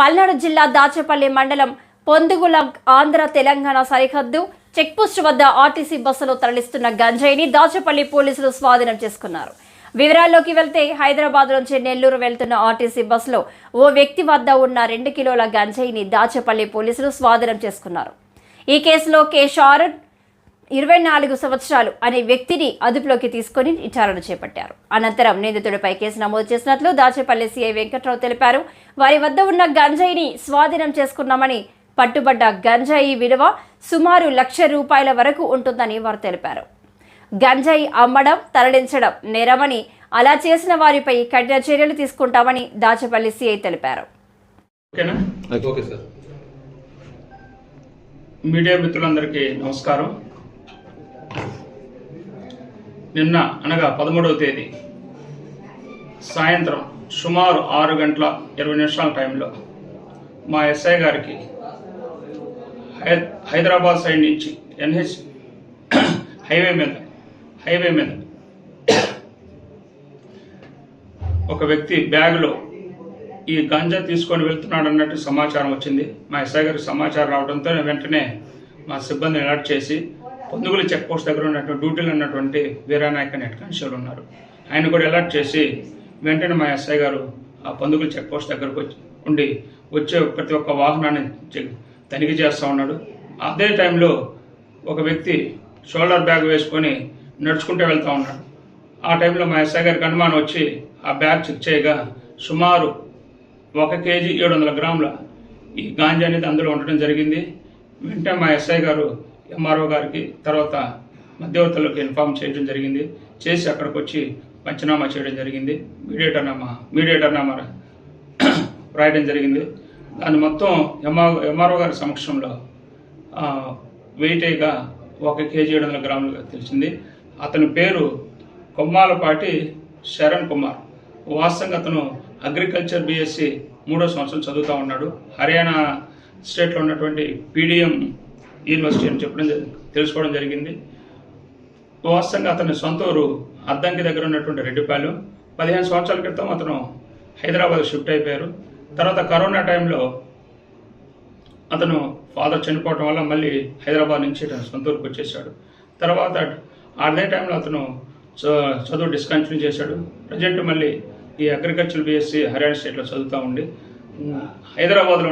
పల్నాడు జిల్లా దాచేపల్లి మండలం పొందుగుల ఆంధ్ర తెలంగాణ సరిహద్దు చెక్పోస్ట్ వద్ద ఆర్టీసీ బస్సులో తరలిస్తున్న గంజాయిని దాచేపల్లి పోలీసులు స్వాధీనం చేసుకున్నారు. వివరాల్లోకి వెళ్తే హైదరాబాద్ నుంచి నెల్లూరు వెళ్తున్న ఆర్టీసీ బస్సులో ఓ వ్యక్తి వద్ద ఉన్న రెండు కిలోల గంజాయిని దాచేపల్లి పోలీసులు స్వాధీనం చేసుకున్నారు. ఈ కేసులో కె ఇరవై నాలుగు సంవత్సరాలు అనే వ్యక్తిని అదుపులోకి తీసుకొని విచారణ చేపట్టారు. అనంతరం నిందితుడిపై కేసు నమోదు చేసినట్లు దాచేపల్లి సీఐ వెంకట్రావు తెలిపారు. వారి వద్ద ఉన్న గంజాయిని స్వాధీనం చేసుకున్నామని పట్టుబడ్డ గంజాయి విలువ సుమారు లక్ష రూపాయల వరకు ఉంటుందని వారు తెలిపారు. గంజాయి అమ్మడం తరలించడం నేరమని అలా చేసిన వారిపై కఠిన చర్యలు తీసుకుంటామని దాచేపల్లి సీఐ తెలిపారు. ఓకేనా? Okay sir. మీడియా మిత్రులందరికీ నమస్కారం. నిన్న అనగా పదమూడవ తేదీ సాయంత్రం సుమారు ఆరు గంటల ఇరవై నిమిషాల టైంలో మా ఎస్ఐ గారికి హై హైదరాబాద్ సైడ్ నుంచి ఎన్హెచ్ హైవే మీద హైవే మీద ఒక వ్యక్తి బ్యాగులో ఈ గంజా తీసుకొని వెళ్తున్నాడు అన్నట్టు సమాచారం వచ్చింది. మా ఎస్ఐ గారికి సమాచారం రావడంతో వెంటనే మా సిబ్బందిని అలర్ట్ చేసి పొందుగుల చెక్ పోస్ట్ దగ్గర ఉన్నటువంటి డ్యూటీలో ఉన్నటువంటి వీరానాయక్ అనే కానిస్టేబుల్ ఉన్నారు. ఆయన కూడా అలర్ట్ చేసి వెంటనే మా ఎస్ఐ గారు ఆ పొందుగుల చెక్ పోస్ట్ దగ్గరకు వచ్చి ఉండి వచ్చే ప్రతి ఒక్క వాహనాన్ని తనిఖీ చేస్తూ ఉన్నాడు. అదే టైంలో ఒక వ్యక్తి షోల్డర్ బ్యాగ్ వేసుకొని నడుచుకుంటూ వెళ్తూ ఉన్నాడు. ఆ టైంలో మా ఎస్ఐ గారికి అనుమానం వచ్చి ఆ బ్యాగ్ చెక్ చేయగా సుమారు ఒక కేజీ ఏడు వందల గ్రాముల ఈ గాంజా అనేది అందులో ఉండటం జరిగింది. వెంటనే మా ఎస్ఐ గారు ఎంఆర్ఓ గారికి తర్వాత మధ్యవర్తులకు ఇన్ఫామ్ చేయడం జరిగింది. చేసి అక్కడికి వచ్చి పంచనామా చేయడం జరిగింది. మీడియేటర్ నామా మీడియేటర్ నామా రాయడం జరిగింది. దాన్ని మొత్తం ఎంఆర్ ఎంఆర్ఓ గారి సమక్షంలో వెయిటేగా ఒక కేజీ ఏడు వందల గ్రాములుగా తెలిసింది. అతని పేరు కొమ్మాలపాటి శరణ్ కుమార్. వాస్తవంగా అతను అగ్రికల్చర్ బీఎస్సీ మూడో సంవత్సరం చదువుతూ ఉన్నాడు. హర్యానా స్టేట్లో ఉన్నటువంటి పీడిఎం యూనివర్సిటీ అని చెప్పడం తెలుసుకోవడం జరిగింది. వాస్తవంగా అతని సొంత ఊరు అద్దంకి దగ్గర ఉన్నటువంటి రెడ్డిపాలెం. పదిహేను సంవత్సరాల క్రితం అతను హైదరాబాద్ షిఫ్ట్ అయిపోయారు. తర్వాత కరోనా టైంలో అతను ఫాదర్ చనిపోవటం వల్ల మళ్ళీ హైదరాబాద్ నుంచి అతను సొంత ఊరికి వచ్చేసాడు. తర్వాత అదే టైంలో అతను చ- చదువు డిస్కంటిన్యూ చేశాడు. ప్రజెంట్ మళ్ళీ ఈ అగ్రికల్చర్ బీఎస్సీ హర్యానా స్టేట్లో చదువుతూ ఉండి హైదరాబాద్లో